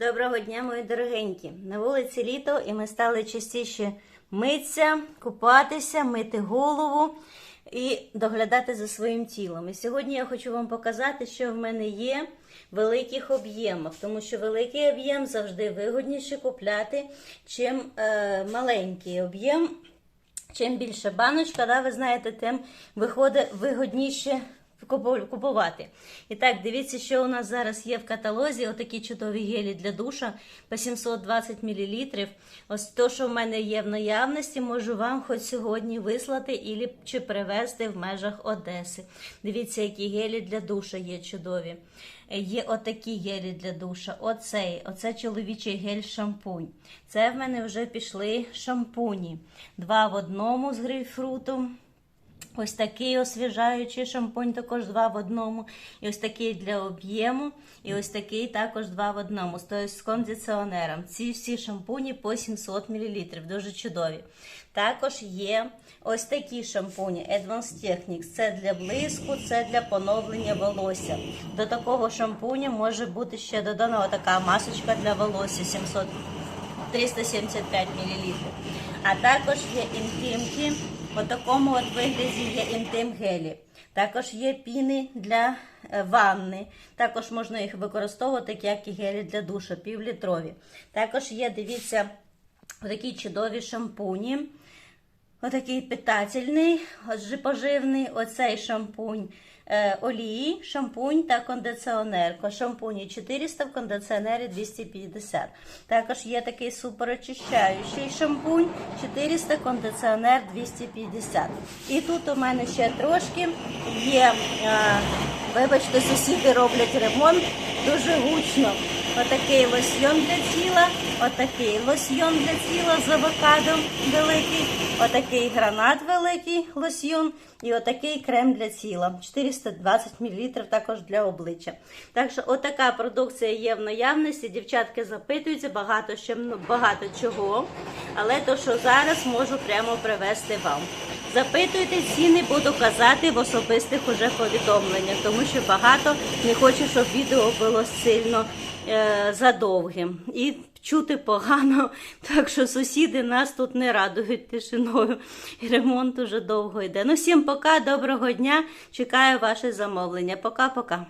Доброго дня, мої дорогенькі. На вулиці літо, і ми стали частіше митися, купатися, мити голову і доглядати за своїм тілом. І сьогодні я хочу вам показати, що в мене є в великих об'ємах, тому що великий об'єм завжди вигодніше купляти, чим е, маленький об'єм. Чим більше баночка, да, ви знаєте, тим виходить вигодніше купувати. І так, дивіться, що у нас зараз є в каталозі. Отакі чудові гелі для душа по 720 мл. Ось то, що в мене є в наявності, можу вам хоч сьогодні вислати ілі чи привезти в межах Одеси. Дивіться, які гелі для душа є чудові. Є отакі гелі для душа. Оцей, оце чоловічий гель-шампунь. Це в мене вже пішли шампуні. Два в одному з грейпфрутом. Ось такий освіжаючий шампунь, також два в одному. І ось такий для об'єму. І ось такий також два в одному. З кондиціонером. Ці всі шампуні по 700 мл. Дуже чудові. Також є ось такі шампуні Advanced Techniques. Це для блиску, це для поновлення волосся. До такого шампуня може бути ще додана така масочка для волосся 700 375 мл. А також є інтимки. У такому от вигляді є інтим гелі. Також є піни для е, ванни. Також можна їх використовувати як і гелі для душу, півлітрові. Також є, дивіться, такі чудові шампуні. Отакий питательний, отже, поживний, оцей шампунь е, олії, шампунь та кондиціонер. Ко Шампуні 400, в кондиціонері 250. Також є такий суперочищаючий шампунь 400, кондиціонер 250. І тут у мене ще трошки є, е, вибачте, сусіди роблять ремонт дуже гучно. Отакий лосьйон для тіла, отакий лосьйон для тіла з авокадо великий, отакий гранат великий лосьйон і отакий крем для тіла. 420 мл також для обличчя. Так що отака продукція є в наявності. Дівчатки запитуються, багато ще ну, багато чого. Але то, що зараз можу прямо привезти вам. Запитуйте ціни, буду казати в особистих уже повідомленнях, тому що багато не хочу, щоб відео було сильно задовгим. І чути погано, так що сусіди нас тут не радують тишиною. І ремонт уже довго йде. Ну, всім пока, доброго дня. Чекаю ваше замовлення. Пока-пока.